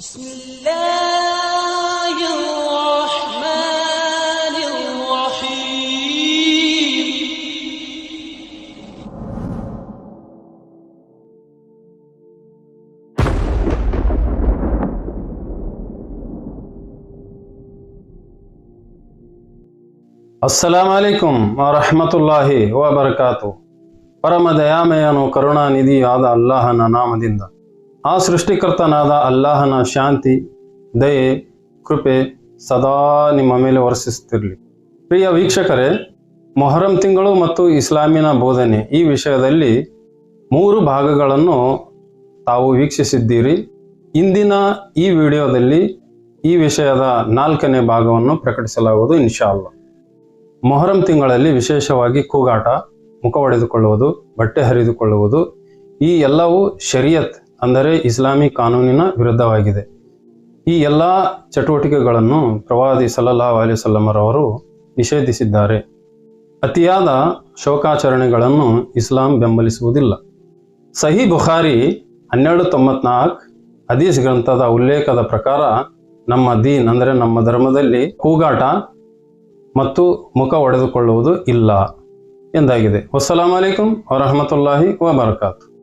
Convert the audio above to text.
بسم الله الرحمن الرحيم ಅಸ್ಸಲಾಂ ಅಲೈಕುಂ ವರಹಮತುಲ್ಲಾಹಿ ವಬರಕಾತು ಪರಮ ದಯಾಮಯನು ಕರುಣಾನಿಧಿಯಾದ ಅಲ್ಲಾಹನ ನಾಮದಿಂದ ಆ ಸೃಷ್ಟಿಕರ್ತನಾದ ಅಲ್ಲಾಹನ ಶಾಂತಿ, ದಯೆ, ಕೃಪೆ ಸದಾ ನಿಮ್ಮ ಮೇಲೆ ವರ್ಷಿಸುತ್ತಿರಲಿ ಪ್ರಿಯ ವೀಕ್ಷಕರೇ, ಮೊಹರಂ ತಿಂಗಳು ಮತ್ತು ಇಸ್ಲಾಮಿನ ಬೋಧನೆ ಈ ವಿಷಯದಲ್ಲಿ ಮೂರು ಭಾಗಗಳನ್ನು ತಾವು ವೀಕ್ಷಿಸಿದ್ದೀರಿ. ಇಂದಿನ ಈ ವಿಡಿಯೋದಲ್ಲಿ ಈ ವಿಷಯದ ನಾಲ್ಕನೇ ಭಾಗವನ್ನು ಪ್ರಕಟಿಸಲಾಗುವುದು ಇನ್ಶಾ ಅಲ್ಲಾ ಮೊಹರಂ ತಿಂಗಳಲ್ಲಿ ವಿಶೇಷವಾಗಿ ಕೂಗಾಟ, ಮುಖ ಹೊಡೆದುಕೊಳ್ಳುವುದು ಬಟ್ಟೆ ಹರಿದುಕೊಳ್ಳುವುದು ಈ ಎಲ್ಲವೂ ಶರಿಯತ್ ಅಂದರೆ ಇಸ್ಲಾಮಿ ಕಾನೂನಿನ ವಿರುದ್ಧವಾಗಿದೆ. ಈ ಎಲ್ಲ ಚಟುವಟಿಕೆಗಳನ್ನು ಪ್ರವಾದಿ ಸಲ್ಲಲ್ಲಾಹು ಅಲಿ ವಸಲ್ಲಮರವರು ನಿಷೇಧಿಸಿದ್ದಾರೆ. ಅತಿಯಾದ ಶೋಕಾಚರಣೆಗಳನ್ನು ಇಸ್ಲಾಂ ಬೆಂಬಲಿಸುವುದಿಲ್ಲ. ಸಹಿ ಬುಖಾರಿ ಹನ್ನೆರಡು ತೊಂಬತ್ನಾಲ್ಕು ಹದೀಸ್ ಗ್ರಂಥದ ಉಲ್ಲೇಖದ ಪ್ರಕಾರ ನಮ್ಮ ದೀನ್ ಅಂದರೆ ನಮ್ಮ ಧರ್ಮದಲ್ಲಿ ಕೂಗಾಟ ಮತ್ತು ಮುಖ ಒಡೆದುಕೊಳ್ಳುವುದು ಇಲ್ಲ ಎಂದಾಗಿದೆ. ವಸ್ಸಲಾಂ ಅಲೈಕುಂ ವರಹಮತುಲ್ಲಾಹಿ ವಬರಕಾತು.